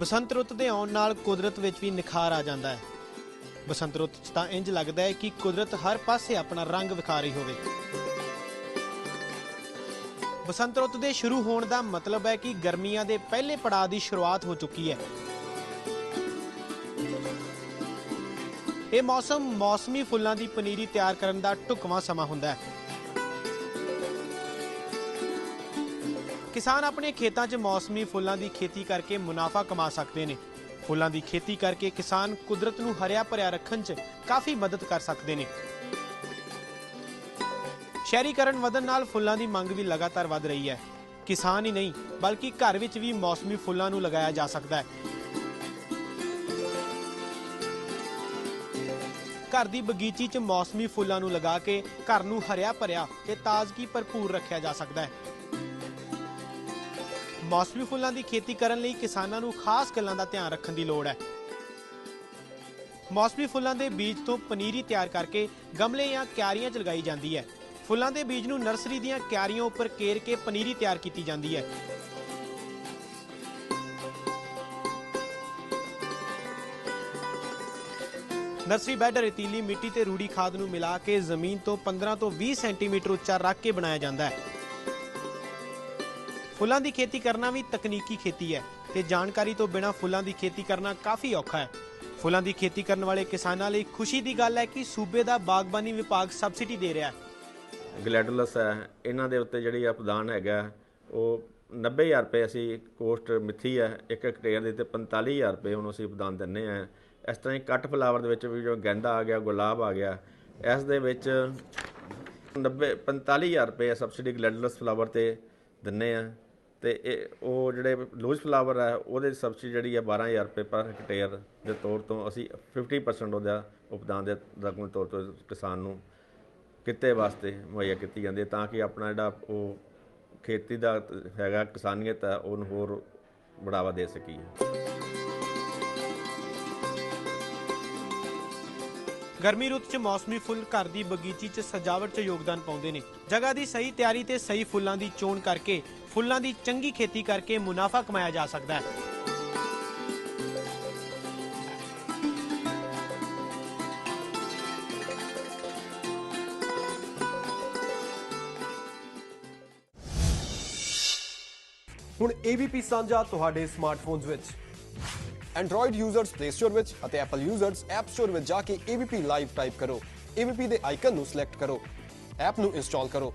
ਬਸੰਤ ਰੁੱਤ ਦੇ ਆਉਣ ਨਾਲ ਕੁਦਰਤ ਵਿੱਚ ਵੀ ਨਿਖਾਰ ਆ ਜਾਂਦਾ ਹੈ। ਬਸੰਤ ਰੁੱਤ 'ਚ ਤਾਂ ਇੰਜ ਲੱਗਦਾ ਹੈ ਕਿ ਕੁਦਰਤ ਹਰ ਪਾਸੇ ਆਪਣਾ ਰੰਗ ਵਿਖਾ ਰਹੀ ਹੋਵੇ। ਬਸੰਤ ਰੁੱਤ ਦੇ ਸ਼ੁਰੂ ਹੋਣ ਦਾ ਮਤਲਬ ਹੈ ਕਿ ਗਰਮੀਆਂ ਦੇ ਪਹਿਲੇ ਪੜਾਅ ਦੀ ਸ਼ੁਰੂਆਤ ਹੋ ਚੁੱਕੀ ਹੈ। ਇਹ ਮੌਸਮ ਮੌਸਮੀ ਫੁੱਲਾਂ ਦੀ ਪਨੀਰੀ ਤਿਆਰ ਕਰਨ ਦਾ ਢੁਕਵਾਂ ਸਮਾਂ ਹੁੰਦਾ ਹੈ। ਕਿਸਾਨ ਆਪਣੇ ਖੇਤਾਂ 'ਚ ਮੌਸਮੀ ਫੁੱਲਾਂ ਦੀ ਖੇਤੀ ਕਰਕੇ ਮੁਨਾਫਾ ਕਮਾ ਸਕਦੇ ਨੇ। ਫੁੱਲਾਂ ਦੀ ਖੇਤੀ ਕਰਕੇ ਕਿਸਾਨ ਕੁਦਰਤ ਨੂੰ ਹਰਿਆ ਭਰਿਆ ਰੱਖਣ 'ਚ ਕਾਫੀ ਮਦਦ ਕਰ ਸਕਦੇ ਨੇ। ਸ਼ਹਿਰੀਕਰਨ ਵਧਣ ਨਾਲ ਫੁੱਲਾਂ ਦੀ ਮੰਗ ਵੀ ਲਗਾਤਾਰ ਵਧ ਰਹੀ ਹੈ। ਕਿਸਾਨ ਹੀ ਨਹੀਂ, ਬਲਕਿ ਘਰ ਵਿੱਚ ਵੀ ਮੌਸਮੀ ਫੁੱਲਾਂ ਨੂੰ ਲਗਾਇਆ ਜਾ ਸਕਦਾ ਹੈ। ਘਰ ਦੀ ਬਗੀਚੀ 'ਚ ਮੌਸਮੀ ਫੁੱਲਾਂ ਨੂੰ ਲਗਾ ਕੇ ਘਰ ਨੂੰ ਹਰਿਆ ਭਰਿਆ ਤੇ ਤਾਜ਼ਗੀ ਭਰਪੂਰ ਰੱਖਿਆ ਜਾ ਸਕਦਾ ਹੈ। ਮੌਸਮੀ ਫੁੱਲਾਂ ਦੀ ਖੇਤੀ ਕਰਨ ਲਈ ਕਿਸਾਨਾਂ ਨੂੰ ਖਾਸ ਗੱਲਾਂ ਦਾ ਧਿਆਨ ਰੱਖਣ ਦੀ ਲੋੜ ਹੈ। ਮੌਸਮੀ ਫੁੱਲਾਂ ਦੇ ਬੀਜ ਤੋਂ ਪਨੀਰੀ ਤਿਆਰ ਕਰਕੇ ਗਮਲੇ ਜਾਂ ਕਿਆਰੀਆਂ 'ਚ ਲਗਾਈ ਜਾਂਦੀ ਹੈ। ਫੁੱਲਾਂ ਦੇ ਬੀਜ ਨੂੰ ਨਰਸਰੀ ਦੀਆਂ ਕਿਆਰੀਆਂ ਉੱਪਰ ਕੇਰ ਕੇ ਪਨੀਰੀ ਤਿਆਰ ਕੀਤੀ ਜਾਂਦੀ ਹੈ। ਨਰਸਰੀ ਬੈੱਡ, ਰੇਤੀਲੀ ਮਿੱਟੀ ਤੇ ਰੂੜੀ ਖਾਦ ਨੂੰ ਮਿਲਾ ਕੇ ਜ਼ਮੀਨ ਤੋਂ 15 ਤੋਂ 20 ਸੈਂਟੀਮੀਟਰ ਉੱਚਾ ਰੱਖ ਕੇ ਬਣਾਇਆ ਜਾਂਦਾ ਹੈ। ਫੁੱਲਾਂ ਦੀ ਖੇਤੀ ਕਰਨਾ ਵੀ ਤਕਨੀਕੀ ਖੇਤੀ ਹੈ ਤੇ ਜਾਣਕਾਰੀ ਤੋਂ ਬਿਨਾਂ ਫੁੱਲਾਂ ਦੀ ਖੇਤੀ ਕਰਨਾ ਕਾਫੀ ਔਖਾ ਹੈ। ਫੁੱਲਾਂ ਦੀ ਖੇਤੀ ਕਰਨ ਵਾਲੇ ਕਿਸਾਨਾਂ ਲਈ ਖੁਸ਼ੀ ਦੀ ਗੱਲ ਹੈ ਕਿ ਸੂਬੇ ਦਾ ਬਾਗਬਾਨੀ ਵਿਭਾਗ ਸਬਸਿਡੀ ਦੇ ਰਿਹਾ ਹੈ। ਗਲੈਡੂਲਸ ਹੈ, ਇਹਨਾਂ ਦੇ ਉੱਤੇ ਜਿਹੜੀ ਅਪਦਾਨ ਹੈਗਾ, ਉਹ 90000 ਰੁਪਏ ਅਸੀਂ ਕੋਸਟ ਮਿੱਥੀ ਹੈ, ਇੱਕ ਹੈਕਟੇਅਰ ਦੇ ਤੇ 45000 ਰੁਪਏ ਹੁਣ ਅਸੀਂ ਪ੍ਰਦਾਨ ਦਿੰਨੇ ਆ ਇਸ ਤਰ੍ਹਾਂ ਹੀ ਕੱਟ ਫਲਾਵਰ ਦੇ ਵਿੱਚ ਵੀ ਜੋ ਗੈਂਦਾ ਆ ਗਿਆ, ਗੁਲਾਬ ਆ ਗਿਆ, ਇਸ ਦੇ ਵਿੱਚ 90 45000 ਰੁਪਏ ਸਬਸਿਡੀ ਗਲੈਡੂਲਸ ਫਲਾਵਰ ਤੇ ਦਿੰਨੇ ਆ ਤੇ ਇਹ ਉਹ ਜਿਹੜੇ ਲੂਜ਼ ਫਲਾਵਰ ਹੈ, ਉਹਦੇ ਸਬਸਿਡੀ ਜਿਹੜੀ ਹੈ 12000 ਰੁਪਏ ਪਰ ਹੈਕਟੇਅਰ ਦੇ ਤੌਰ ਤੋਂ ਅਸੀਂ 50% ਉਹਦਾ ਉਪਦਾਨ ਦੇ ਰਕਮ ਤੌਰ ਤੋਂ ਕਿਸਾਨ ਨੂੰ ਕਿੱਤੇ ਵਾਸਤੇ ਮੁਹੱਈਆ ਕੀਤੀ ਜਾਂਦੀ ਹੈ ਤਾਂ ਕਿ ਆਪਣਾ ਜਿਹੜਾ ਉਹ ਖੇਤੀ ਦਾ ਹੈਗਾ ਕਿਸਾਨੀਅਤ ਹੈ, ਉਹਨੂੰ ਹੋਰ ਬੜਾਵਾ ਦੇ ਸਕੀਏ। ਗਰਮੀ ਰੁੱਤ 'ਚ ਮੌਸਮੀ ਫੁੱਲ ਘਰ ਦੀ ਬਗੀਚੀ 'ਚ ਸਜਾਵਟ 'ਚ ਯੋਗਦਾਨ ਪਾਉਂਦੇ ਨੇ। ਜਗ੍ਹਾ ਦੀ ਸਹੀ ਤਿਆਰੀ ਤੇ ਸਹੀ ਫੁੱਲਾਂ ਦੀ ਚੋਣ ਕਰਕੇ ਫੁੱਲਾਂ ਦੀ ਚੰਗੀ ਖੇਤੀ ਕਰਕੇ ਮੁਨਾਫਾ ਕਮਾਇਆ ਜਾ ਸਕਦਾ ਹੈ। ਹੁਣ ABP ਸਾਂਝਾ ਤੁਹਾਡੇ ਸਮਾਰਟਫੋਨਸ ਵਿੱਚ। Android ਯੂਜ਼ਰਸ Play Store ਵਿੱਚ ਅਤੇ Apple ਯੂਜ਼ਰਸ App Store ਵਿੱਚ ਜਾ ਕੇ ABP ਲਾਈਵ ਟਾਈਪ ਕਰੋ। ABP ਦੇ ਆਈਕਨ ਨੂੰ ਸਿਲੈਕਟ ਕਰੋ। ਐਪ ਨੂੰ ਇੰਸਟਾਲ ਕਰੋ।